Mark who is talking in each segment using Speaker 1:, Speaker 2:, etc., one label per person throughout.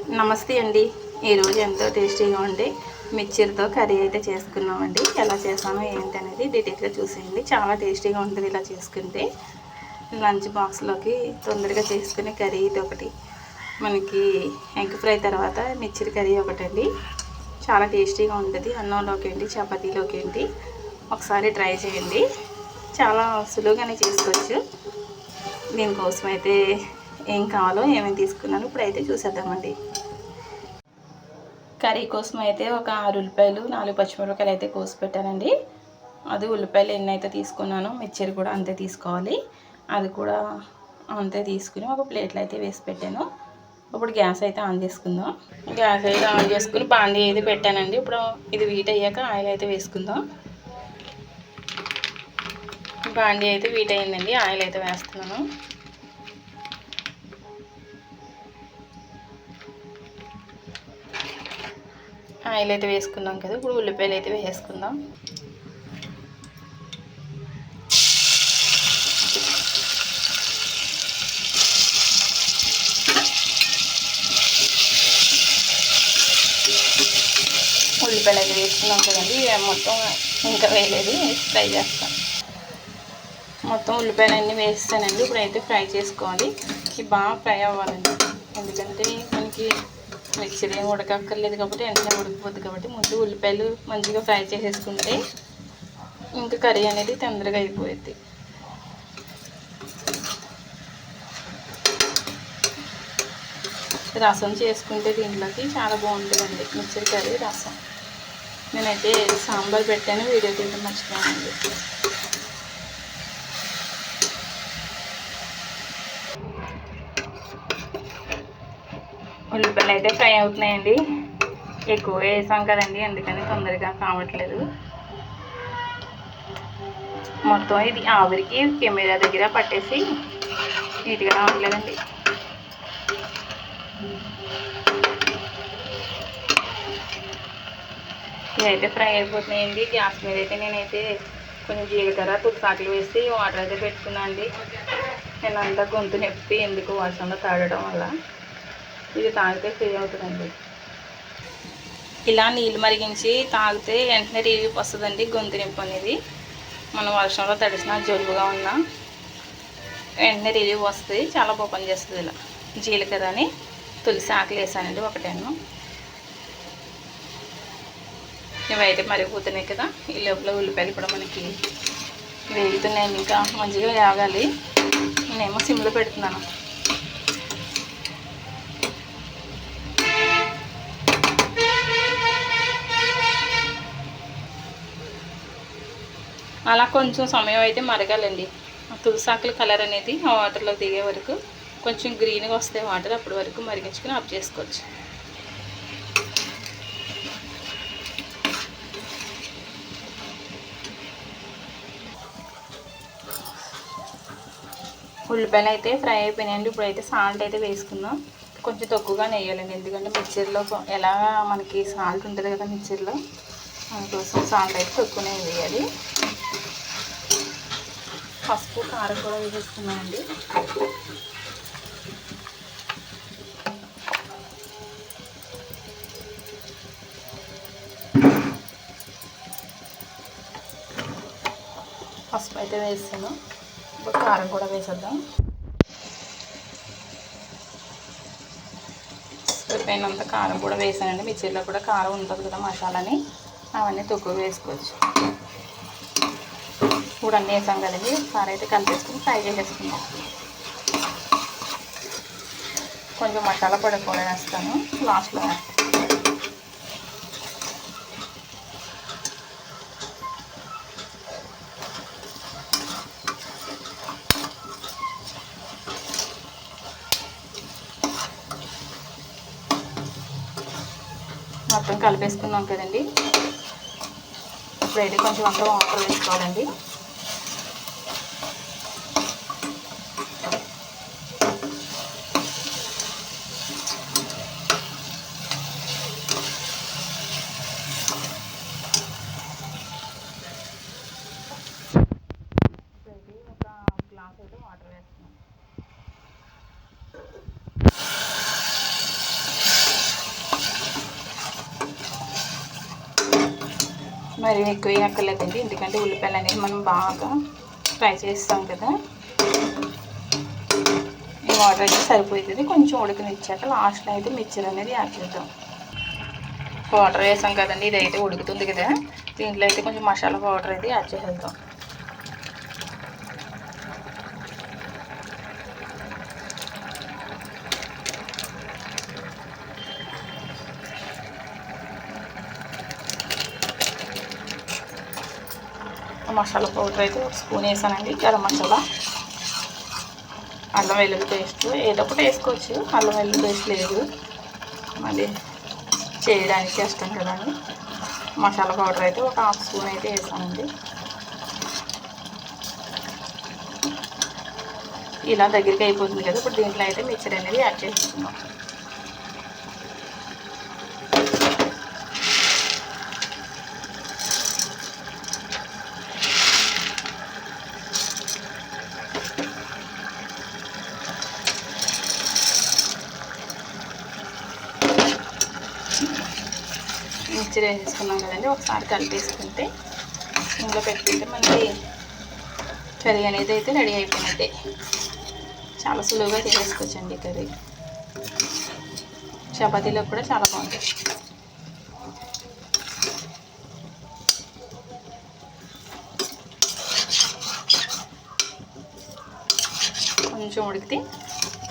Speaker 1: నమస్తే అండి. ఈరోజు ఎంతో టేస్టీగా ఉండి మిక్చర్తో కర్రీ అయితే చేసుకున్నామండి. ఎలా చేసామో ఏంటి అనేది డీటెయిల్గా చూసేయండి. చాలా టేస్టీగా ఉంటుంది ఇలా చేసుకుంటే. లంచ్ బాక్స్లోకి తొందరగా చేసుకునే కర్రీ ఇది ఒకటి. మనకి ఎగ్ ఫ్రై తర్వాత మిక్చర్ కర్రీ ఒకటండి. చాలా టేస్టీగా ఉంటుంది. అన్నంలోకి ఏంటి చపాతీలోకి ఏంటి ఒకసారి ట్రై చేయండి. చాలా సులువుగానే చేసుకోవచ్చు. దీనికోసం అయితే ఏం కావాలో ఏమేమి తీసుకున్నాను ఇప్పుడైతే చూసేద్దామండి. కర్రీ కోసం అయితే ఒక ఆరు ఉల్లిపాయలు నాలుగు పచ్చిమిరపకాయలు అయితే కోసి పెట్టానండి. అది ఉల్లిపాయలు ఎన్ని అయితే తీసుకున్నానో మిక్చర్ కూడా అంతే తీసుకోవాలి. అది కూడా అంతే తీసుకుని ఒక ప్లేట్లో అయితే వేసి పెట్టాను. ఇప్పుడు గ్యాస్ అయితే ఆన్ చేసుకుందాం. గ్యాస్ అయితే ఆన్ చేసుకుని బాండి అయితే పెట్టానండి. ఇప్పుడు ఇది వీట్ అయ్యాక ఆయిల్ అయితే వేసుకుందాం. బాండి అయితే వీట్ అయిందండి. ఆయిల్ అయితే వేస్తున్నాను. ఆయిల్ అయితే వేసుకున్నాం కదా ఇప్పుడు ఉల్లిపాయలు అయితే వేసుకుందాం ఉల్లిపాయలు అయితే వేసుకున్నాం కదండి మొత్తం ఇంకా వేయలేదు ఫ్రై చేస్తాం. మొత్తం ఉల్లిపాయలు అన్నీ వేస్తానండి ఇప్పుడు అయితే ఫ్రై చేసుకోవాలి. ఇవి బాగా ఫ్రై అవ్వాలండి. ఎందుకంటే మనకి మిక్సర్ ఏం ఉడకక్కర్లేదు కాబట్టి వెంటనే ఉడికిపోద్ది కాబట్టి ముందు ఉల్లిపాయలు మంచిగా ఫ్రై చేసేసుకుంటే ఇంకా కర్రీ అనేది తొందరగా అయిపోయింది రసం చేసుకుంటే దీంట్లోకి చాలా బాగుంటుందండి మిక్సర్ కర్రీ రసం. నేనైతే సాంబార్ పెట్టాను వీడియో తింటే మర్చిపోయానండి. ఉల్లిపాయలు అయితే ఫ్రై అవుతున్నాయండి. ఎక్కువ వేసాం కదండి అందుకని తొందరగా కావట్లేదు. మొత్తం ఇది ఆవిరికి కెమెరా దగ్గర పట్టేసి నీట్గా రావట్లేదండి ఇవైతే ఫ్రై అయిపోతున్నాయండి. గ్యాస్ మీద అయితే నేనైతే కొంచెం జీలకర్ర తులసాకులు వేసి వాటర్ అయితే పెట్టుకున్నాను అండి నేను అంతా గొంతు నొప్పి ఎందుకు వర్షంలో తాగడం వల్ల. ఇది తాగితే ఫ్రీ అవుతుందండి. ఇలా నీళ్ళు మరిగించి తాగితే వెంటనే రిలీఫ్ వస్తుందండి గొంతు నింపు అనేది. మనం వర్షంలో తడిసిన జలుబుగా ఉన్నా వెంటనే రిలీఫ్ వస్తుంది. చాలా బాగా పనిచేస్తుంది ఇలా. జీలకర్రని తులసి ఆకులు వేసానండి ఒకటేను ఇవైతే మరిగిపోతున్నాయి కదా. ఈ లోపల ఉల్లిపాయలు కూడా మనకి వేగుతున్నాయి ఇంకా. మంచిగా వేగాలి. నేనేమో సిమ్లో పెడుతున్నాను. అలా కొంచెం సమయం అయితే మరగాలండి. తులసాకుల కలర్ అనేది ఆ వాటర్లో దిగే వరకు కొంచెం గ్రీన్గా వస్తాయి వాటర్ అప్పటి వరకు మరిగించుకుని ఆఫ్ చేసుకోవచ్చు. ఉల్లిపాయలు అయితే ఫ్రై అయిపోయినాయండి. ఇప్పుడు అయితే సాల్ట్ అయితే వేసుకుందాం. కొంచెం తక్కువగా వేయాలండి ఎందుకంటే మిక్చర్లో ఎలా మనకి సాల్ట్ ఉంటుంది కదా మిక్చర్లో అందుకోసం సాల్ట్ అయితే తక్కువనే వేయాలి. పసుపు కారం కూడా వేసేస్తున్నామండి పసుపు అయితే వేస్తాను ఇప్పుడు కారం కూడా వేసేద్దాం. సరిపోయినంత కారం కూడా వేసానండి. మిర్చిలో కూడా కారం ఉంటుంది కదా మసాలాని. అవన్నీ తొక్కు వేసుకోవచ్చు. కూడా అన్నీ వేసాం కదండి. సార్ అయితే కలిపేసుకుని ఫ్రై చేసేసుకుందాం కొంచెం మసాలా పొడి కూడా వేస్తాను. లాస్ట్లో మొత్తం కలిపేసుకున్నాం కదండి. ఇప్పుడైతే కొంచెం అంతా వాటర్ వేసుకోవాలండి. మరి ఎక్కువ వేయక్కర్లేదండి ఎందుకంటే ఉల్లిపాయలు అనేవి మనం బాగా ఫ్రై చేస్తాం కదా. ఈ వాటర్ అయితే సరిపోతుంది కొంచెం ఉడకనిచ్చాక లాస్ట్లో అయితే మిక్చర్ అనేది యాడ్ చేద్దాం. వాటర్ వేసాం కదండి. ఇదైతే ఉడుకుతుంది కదా. దీంట్లో అయితే కొంచెం మసాలా పౌడర్ అయితే యాడ్ చేసేద్దాం. మసాలా పౌడర్ అయితే ఒక స్పూన్ వేసానండి గరం మసాలా. అల్లం వెల్లుల్లి పేస్ట్ ఏదో ఒకటి వేసుకోవచ్చు అల్లం వెల్లుల్లి పేస్ట్ లేదు. మళ్ళీ చేయడానికి కష్టం కదా అని. మసాలా పౌడర్ అయితే ఒక హాఫ్ స్పూన్ అయితే వేసానండి. ఇలా దగ్గరికి అయిపోతుంది కదా ఇప్పుడు దీంట్లో అయితే మిక్చర్ అనేది యాడ్ చేసుకుందాం. మిక్చర్ చేసుకున్నాం కదండి ఒకసారి కలిపేసుకుంటే ఇంట్లో పెట్టుకుంటే మనకి కర్రీ అనేది అయితే రెడీ అయిపోయినట్టే చాలా సులువుగా చేసేసుకోవచ్చండి కర్రీ. చపాతీలో కూడా చాలా బాగుంటుంది కొంచెం ఉడికితే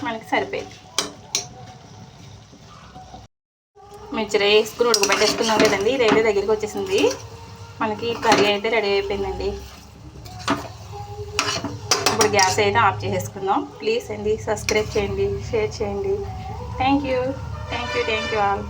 Speaker 1: మనకి సరిపోయింది. మిక్చర్ వేసుకుని ఉడకబెట్టేసుకున్నాం కదండి. ఇదైతే దగ్గరికి వచ్చేసింది. మనకి కర్రీ అయితే రెడీ అయిపోయిందండి. ఇప్పుడు గ్యాస్ అయితే ఆఫ్ చేసేసుకుందాం. ప్లీజ్ అండి సబ్స్క్రైబ్ చేయండి షేర్ చేయండి. Thank you. Thank you thank you all.